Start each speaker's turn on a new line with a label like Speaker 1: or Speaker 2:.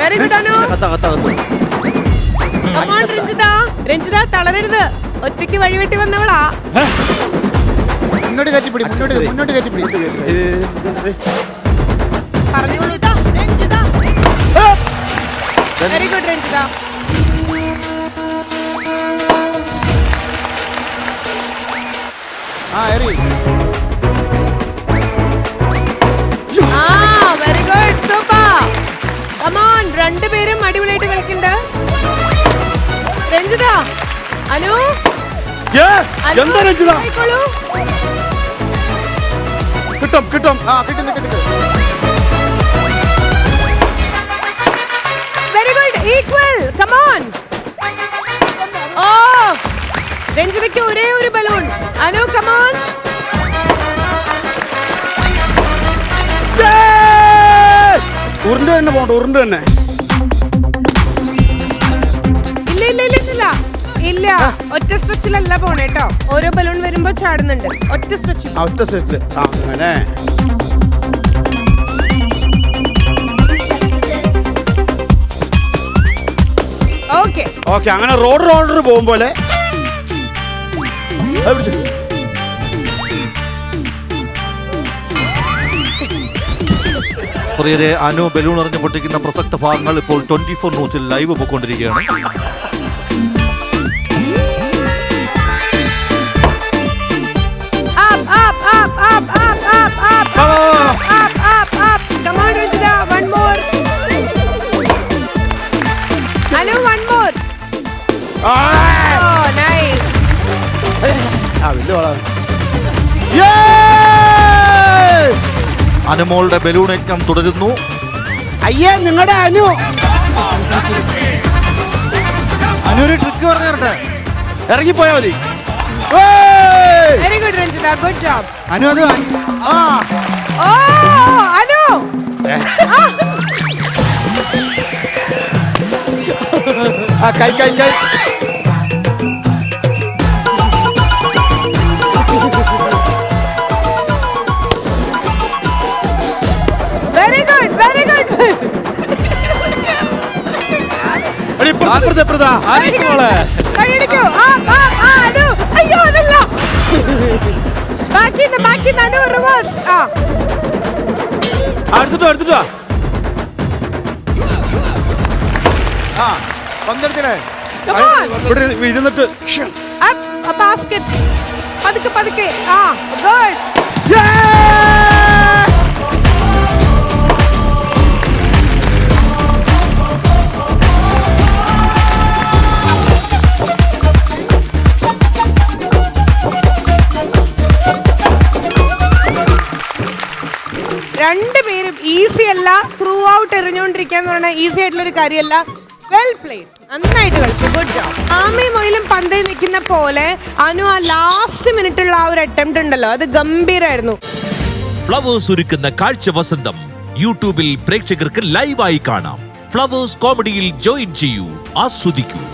Speaker 1: Very good Anu come on Ranjitha. Ranjitha തളരരുത്. ഒറ്റയ്ക്ക് വഴിവെട്ടി വന്നവളാ.
Speaker 2: മുന്നോട്ട് കയറ്റിപ്പിടി മുന്നോട്ട് മുന്നോട്ട് കയറ്റിപ്പിടി.
Speaker 1: പറഞ്ഞോളൂ വെരി ഗുഡ് രഞ്ജിത.
Speaker 2: ആ എറി.
Speaker 1: അനു
Speaker 3: ഏ,
Speaker 1: അനു,
Speaker 3: എന്താ രഞ്ജിത?
Speaker 1: ആയിക്കോളൂ.
Speaker 3: കിട്ടും കിട്ടും.
Speaker 2: ആ കിട്ടും കിട്ടും കിട്ടും.
Speaker 1: Very good equal come on ഓ രഞ്ജിതയ്ക്ക് ഒരേ ഒരു ബലൂൺ. അനു കമോൺ
Speaker 3: ഉരുണ്ട് തന്നെ പോകണ്ട ഉരുണ്ട് തന്നെ.
Speaker 1: ഒറ്റ സ്ട്രെച്ചിലല്ല പോണേ കേട്ടോ ഓരോ ബലൂൺ വരുമ്പോ ചാടുന്നുണ്ട്. ഒറ്റ സ്ട്രെച്ചിൽ
Speaker 3: ഒറ്റ സ്ട്രെച്ചിൽ അങ്ങനെ.
Speaker 1: ഓക്കെ.
Speaker 3: ഓക്കെ അങ്ങനെ റോഡ് റോഡർ പോകും പോലെ.
Speaker 4: പ്രിയരെ അനു ബലൂൺ എറിഞ്ഞ് പൊട്ടിക്കുന്ന പ്രസക്ത ഭാഗങ്ങൾ ഇപ്പോൾ ട്വന്റി ഫോർ ന്യൂസിൽ ലൈവ് പോയിക്കൊണ്ടിരിക്കുകയാണ്.
Speaker 3: വളാ. Yes!
Speaker 4: അനുമോളുടെ ബലൂൺ യജ്ഞം തുടരുന്നു.
Speaker 3: അയ്യേ നിങ്ങളുടെ അനു.
Speaker 2: അനു ഒരു ട്രിക്ക് പറഞ്ഞു തരട്ടെ.
Speaker 3: ഇറങ്ങിപ്പോയാ മതി. Very
Speaker 1: good good job.
Speaker 2: Anu അത്
Speaker 3: ആ.
Speaker 1: ഓ അനു.
Speaker 3: ആ കൈ കൈ കൈ. എടുത്തിട്ടോ എടുത്തിട്ടോ
Speaker 2: ആ പന്തെടുത്തില്ലേ?
Speaker 1: Come on.
Speaker 3: ഇവിടെ ഇരുന്നിട്ട് ശ്ശ്.
Speaker 1: up a basket. പതുക്കെ പതുക്കെ. ആ good രണ്ടുപേരും ഈസി അല്ല. ത്രൂ ഔട്ട് എറിഞ്ഞുകൊണ്ടിരിക്കാന്ന് പറഞ്ഞാൽ ഈസി ആയിട്ടുള്ള ഒരു കാര്യമല്ല. വെൽ പ്ലേ നന്നായിട്ട് കളിച്ചു. ഗുഡ് ജോബ് ആമയും മൊയിലും പന്തയും വെക്കുന്ന പോലെ അനു ആ ലാസ്റ്റ് മിനിറ്റുള്ള ആ ഒരു അറ്റംപ്റ്റ് ഉണ്ടല്ലോ. അത് ഗംഭീരായിരുന്നു.
Speaker 5: ഫ്ലവേഴ്സ് ഒരുക്കുന്ന കാഴ്ച വസന്തം. യൂട്യൂബിൽ പ്രേക്ഷകർക്ക് ലൈവായി കാണാം. ഫ്ലവേഴ്സ് കോമഡിയിൽ ജോയിൻ ചെയ്യൂ. ആസ്വദിക്കൂ.